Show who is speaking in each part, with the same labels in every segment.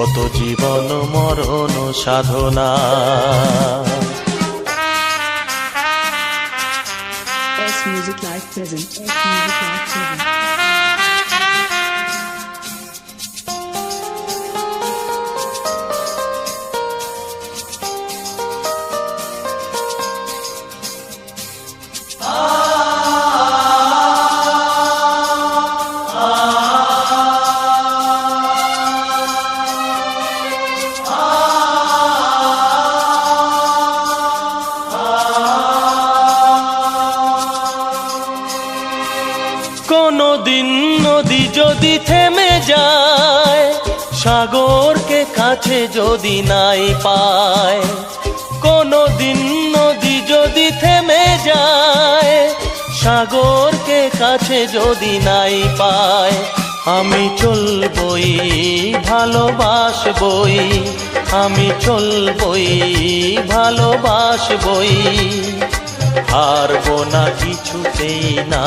Speaker 1: কত জীবন মরণ সাধনা। যদি থেমে যায়, সাগরকে কাছে যদি নাই পায় কোনো দিন নদী যদি থেমে যায়, সাগরকে কাছে যদি নাই পায়, আমি চলবই, ভালোবাসবই, আমি চলবই, ভালোবাসবই, হারবো না কিছুতেই না।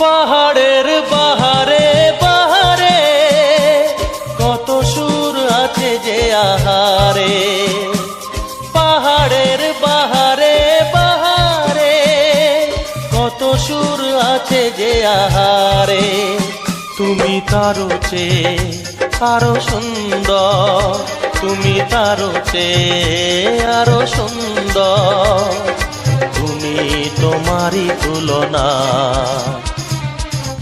Speaker 1: পাহাড়ের বাহারে বাহারে। কত সুর আছে যে আহারে। পাহাড়ের বাহারে বাহারে। কত সুর আছে যে আহারে। তুমি তারো চেয়ে আরও সুন্দর। তুমি তারো চেয়ে আরও সুন্দর। তুমি তোমারই তুলনা।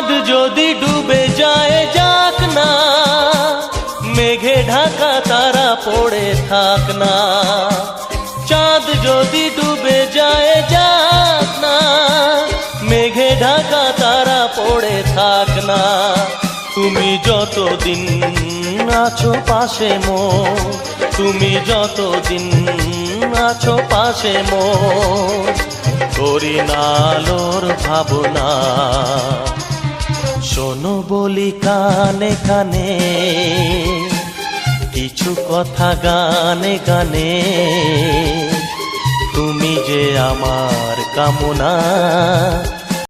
Speaker 1: চাঁদ যদি ডুবে যায়, যাক না। মেঘে ঢাকা তারা পড়ে থাক না। চাঁদ যদি ডুবে যায়, যাক না। মেঘে ঢাকা তারা পড়ে থাক না। তুমি যতদিন আছো পাশে মো, তুমি যতদিন আছো পাশে মো করি না আলোর ভাবনা। শোনো বলি কানে কানে কিছু কথা গানে গানে। তুমি যে আমার কামনা